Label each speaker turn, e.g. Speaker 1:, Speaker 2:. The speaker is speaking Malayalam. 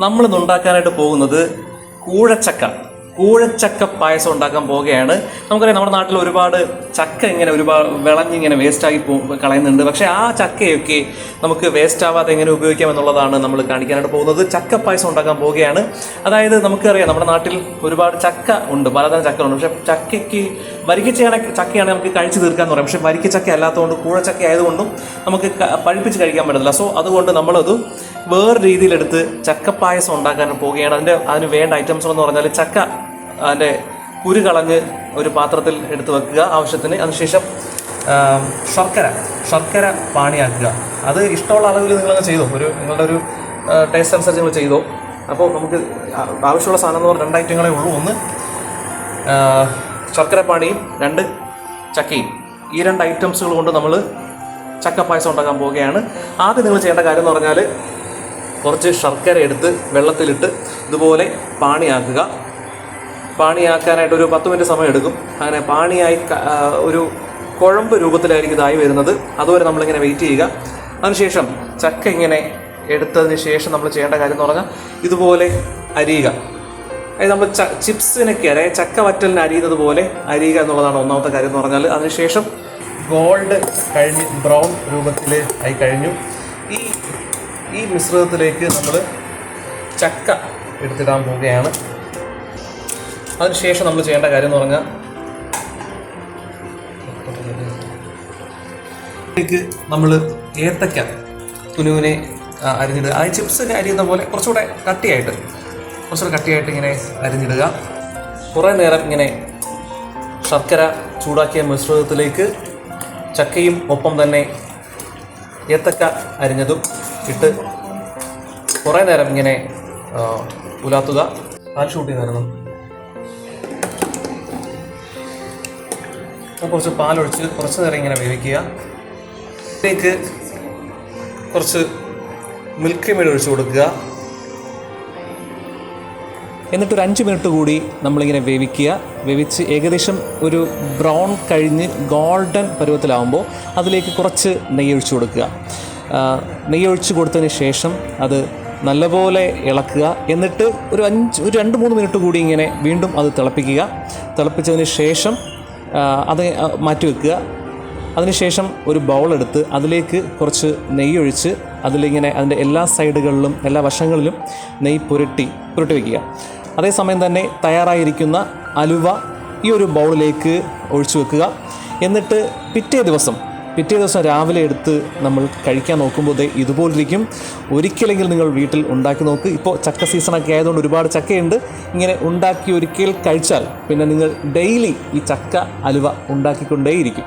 Speaker 1: നമ്മൾ ഇന്ന് ഉണ്ടാക്കാനായിട്ട് പോകുന്നത് കൂഴച്ചക്ക. കൂഴച്ചക്ക പായസം ഉണ്ടാക്കാൻ പോവുകയാണ്. നമുക്കറിയാം നമ്മുടെ നാട്ടിൽ ഒരുപാട് ചക്ക ഇങ്ങനെ ഒരുപാട് വിളഞ്ഞിങ്ങനെ വേസ്റ്റായി കളയുന്നുണ്ട്. പക്ഷേ ആ ചക്കയൊക്കെ നമുക്ക് വേസ്റ്റ് ആവാതെ എങ്ങനെ ഉപയോഗിക്കാം എന്നുള്ളതാണ് നമ്മൾ കാണിക്കാനായിട്ട് പോകുന്നത്. ചക്ക പായസം ഉണ്ടാക്കാൻ പോവുകയാണ്. അതായത് നമുക്കറിയാം നമ്മുടെ നാട്ടിൽ ഒരുപാട് ചക്ക ഉണ്ട്. പലതരം ചക്ക ഉണ്ട് പക്ഷേ ചക്കയ്ക്ക് വരിക്കച്ചയാണ് ചക്കയാണ് നമുക്ക് കഴിച്ചു തീർക്കാന്ന് പറയാം. പക്ഷേ വരിക്കച്ചക്ക അല്ലാത്തതുകൊണ്ട് കൂഴച്ചക്ക ആയതുകൊണ്ടും നമുക്ക് പഴുപ്പിച്ച് കഴിക്കാൻ പറ്റത്തില്ല. സോ അതുകൊണ്ട് നമ്മളത് വേറെ രീതിയിലെടുത്ത് ചക്കപ്പായസം ഉണ്ടാക്കാൻ പോവുകയാണ്. അതിന്റെ അതിന് വേണ്ട ഐറ്റംസ് എന്ന് പറഞ്ഞാൽ ചക്ക അതിന്റെ കുരു കളഞ്ഞ് ഒരു പാത്രത്തിൽ എടുത്തു വെക്കുക ആവശ്യത്തിന്. അതിനുശേഷം ശർക്കര ശർക്കര പാണിയാക്കുക. അത് ഇഷ്ടമുള്ള അളവിൽ നിങ്ങളങ്ങ് ചെയ്തോ? ഒരു നിങ്ങളുടെ ഒരു ടേസ്റ്റ് അനുസരിച്ച് നിങ്ങൾ ചെയ്തോ? അപ്പോൾ നമുക്ക് ആവശ്യമുള്ള സാധനം എന്ന് പറഞ്ഞാൽ രണ്ട് ഐറ്റങ്ങളേ ഉള്ളൂ. ഒന്ന് ശർക്കര പാണിയും രണ്ട് ചക്കയും. ഈ രണ്ട് ഐറ്റംസുകൾ കൊണ്ട് നമ്മൾ ചക്ക പായസം ഉണ്ടാക്കാൻ പോവുകയാണ്. ആദ്യം നിങ്ങൾ ചെയ്യേണ്ട കാര്യം എന്ന് പറഞ്ഞാൽ കുറച്ച് ശർക്കര എടുത്ത് വെള്ളത്തിലിട്ട് ഇതുപോലെ പാണിയാക്കുക. പാണിയാക്കാനായിട്ട് ഒരു പത്ത് മിനിറ്റ് സമയം എടുക്കും അങ്ങനെ പാണിയായി ഒരു കുഴമ്പ് രൂപത്തിലായിരിക്കും ഇതായി വരുന്നത്. അതുവരെ നമ്മളിങ്ങനെ വെയിറ്റ് ചെയ്യുക. അതിനുശേഷം ചക്ക ഇങ്ങനെ എടുത്തതിന് ശേഷം നമ്മൾ ചെയ്യേണ്ട കാര്യം എന്ന് പറഞ്ഞാൽ ഇതുപോലെ അരിയുക. അതായത് നമ്മൾ ച ചിപ്സിനൊക്കെ അതായത് ചക്ക വറ്റലിന് അരിയുന്നത് പോലെ അരിയുക എന്നുള്ളതാണ് ഒന്നാമത്തെ കാര്യം എന്ന് പറഞ്ഞാൽ. അതിനുശേഷം ഗോൾഡ് കഴിഞ്ഞ് ബ്രൗൺ രൂപത്തിൽ ആയി കഴിഞ്ഞു. ഈ ഈ മിശ്രിതത്തിലേക്ക് നമ്മൾ ചക്ക എടുത്തിടാൻ പോവുകയാണ്. അതിനുശേഷം നമ്മൾ ചെയ്യേണ്ട കാര്യം എന്ന് പറഞ്ഞാൽ നമ്മൾ ഏത്തക്ക കുനുവിനെ ആ, അരിഞ്ഞിടുക. ആ ചിപ്സ് അരിയുന്ന പോലെ കുറച്ചുകൂടെ കട്ടിയായിട്ട് കുറച്ചുകൂടെ കട്ടിയായിട്ട് ഇങ്ങനെ അരിഞ്ഞിടുക. കുറേ നേരം ഇങ്ങനെ ശർക്കര ചൂടാക്കിയ മിശ്രിതത്തിലേക്ക് ചക്കയും ഒപ്പം തന്നെ ഏത്തക്ക അരിഞ്ഞതും ഇട്ട് കുറേ നേരം ഇങ്ങനെ ആ, ഉലാത്തുക. പാൽ ഷൂട്ട് ചെയ്തായിരുന്നു. കുറച്ച് പാലൊഴിച്ച് കുറച്ച് നേരം ഇങ്ങനെ വേവിക്കുക. ഇതിലേക്ക് കുറച്ച് മിൽക്ക് ക്രീം ഒഴിച്ച് കൊടുക്കുക. എന്നിട്ട് ഒരു അഞ്ച് മിനിറ്റ് കൂടി നമ്മളിങ്ങനെ വേവിക്കുക. വേവിച്ച് ഏകദേശം ഒരു ബ്രൗൺ കഴിഞ്ഞ് ഗോൾഡൻ പരുവത്തിലാവുമ്പോൾ അതിലേക്ക് കുറച്ച് നെയ്യ് ഒഴിച്ച് കൊടുക്കുക. നെയ്യ് ഒഴിച്ച് കൊടുത്തതിന് ശേഷം അത് നല്ലപോലെ ഇളക്കുക. എന്നിട്ട് ഒരു അഞ്ച് ഒരു രണ്ട് മൂന്ന് മിനിറ്റ് കൂടി ഇങ്ങനെ വീണ്ടും അത് തിളപ്പിക്കുക. തിളപ്പിച്ചതിന് ശേഷം അത് മാറ്റി വെക്കുക അതിനുശേഷം ഒരു ബൗൾ എടുത്ത് അതിലേക്ക് കുറച്ച് നെയ്യൊഴിച്ച് അതിലിങ്ങനെ അതിന്റെ എല്ലാ സൈഡുകളിലും എല്ലാ വശങ്ങളിലും നെയ്യ് പുരട്ടി പുരട്ടി വയ്ക്കുക അതേസമയം തന്നെ തയ്യാറായിരിക്കുന്ന അലുവ ഈ ഒരു ബൗളിലേക്ക് ഒഴിച്ചു വെക്കുക. എന്നിട്ട് പിറ്റേ ദിവസം പിറ്റേ ദിവസം രാവിലെ എടുത്ത് നമ്മൾ കഴിക്കാൻ നോക്കുമ്പോൾ ഇതുപോലിരിക്കും. ഒരിക്കലെങ്കിലും നിങ്ങൾ വീട്ടിൽ ഉണ്ടാക്കി നോക്ക്. ഇപ്പോൾ ചക്ക സീസണൊക്കെ ആയതുകൊണ്ട് ഒരുപാട് ചക്കയുണ്ട്. ഇങ്ങനെ ഉണ്ടാക്കി ഒരിക്കൽ കഴിച്ചാൽ പിന്നെ നിങ്ങൾ ഡെയിലി ഈ ചക്ക അലുവ ഉണ്ടാക്കിക്കൊണ്ടേയിരിക്കും.